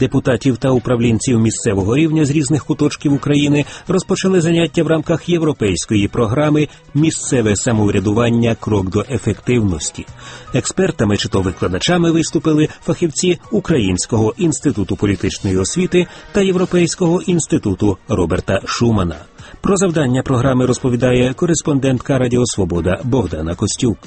Депутатів та управлінців місцевого рівня з різних куточків України розпочали заняття в рамках європейської програми Місцеве самоврядування крок до ефективності. Експертами чи то викладачами виступили фахівці Українського інституту політичної освіти та Європейського інституту Роберта Шумана. Про завдання програми розповідає кореспондентка Радіо Свобода Богдана Костюк.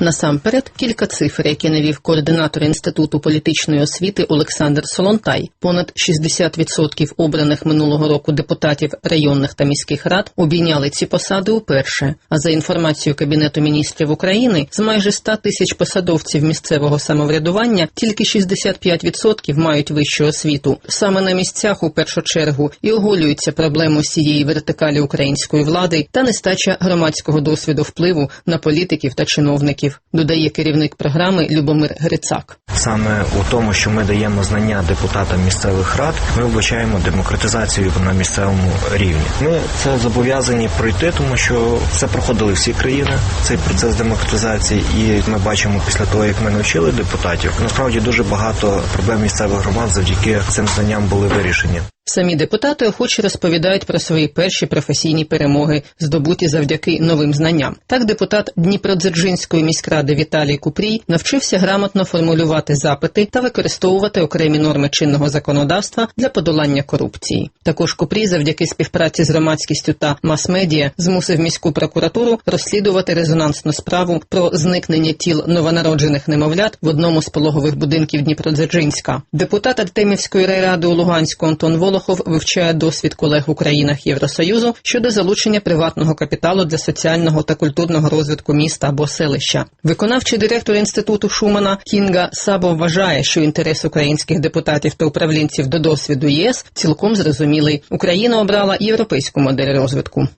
Насамперед, кілька цифр, які навів координатор Інституту політичної освіти Олександр Солонтай. Понад 60% обраних минулого року депутатів районних та міських рад обійняли ці посади уперше. А за інформацією Кабінету міністрів України, з майже 100 тисяч посадовців місцевого самоврядування тільки 65% мають вищу освіту. Саме на місцях у першу чергу і оголюється проблема всієї вертикалі української влади та нестача громадського досвіду впливу на політиків та чиновників додає керівник програми Любомир Грицак. Саме у тому, що ми даємо знання депутатам місцевих рад, ми вбачаємо демократизацію на місцевому рівні. Ми це зобов'язані пройти, тому що це проходили всі країни. Цей процес демократизації, і ми бачимо після того, як ми навчили депутатів, насправді дуже багато проблем місцевих громад завдяки цим знанням були вирішені. Самі депутати охоче розповідають про свої перші професійні перемоги, здобуті завдяки новим знанням. Так, депутат Дніпродзержинської міськради Віталій Купрій навчився грамотно формулювати запити та використовувати окремі норми чинного законодавства для подолання корупції. Також Купрій, завдяки співпраці з громадськістю та мас-медіа, змусив міську прокуратуру розслідувати резонансну справу про зникнення тіл новонароджених немовлят в одному з пологових будинків Дніпродзержинська. Депутат Артемівської райради у Луганську Антон Волохов вивчає досвід колег у країнах Євросоюзу щодо залучення приватного капіталу для соціального та культурного розвитку міста або селища. Виконавчий директор інституту Шумана Кінга Сабо вважає, що інтерес українських депутатів та управлінців до досвіду ЄС цілком зрозумілий. Україна обрала європейську модель розвитку.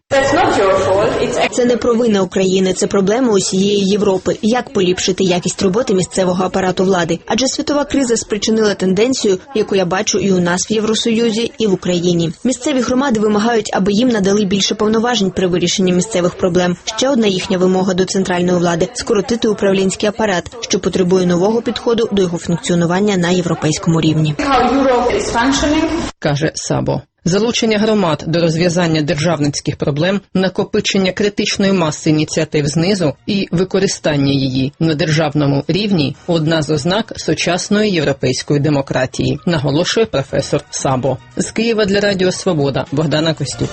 Це не провина України, це проблема усієї Європи. Як поліпшити якість роботи місцевого апарату влади? Адже світова криза спричинила тенденцію, яку я бачу і у нас в Євросоюзі, і в Україні. Місцеві громади вимагають, аби їм надали більше повноважень при вирішенні місцевих проблем. Ще одна їхня вимога до центральної влади скоротити управлінський апарат, що потребує нового підходу до його функціонування на європейському рівні. каже Сабо. Залучення громад до розв'язання державницьких проблем, накопичення критичної маси ініціатив знизу і використання її на державному рівні одна з ознак сучасної європейської демократії, наголошує професор Сабо. З Києва для Радіо Свобода Богдана Костюк.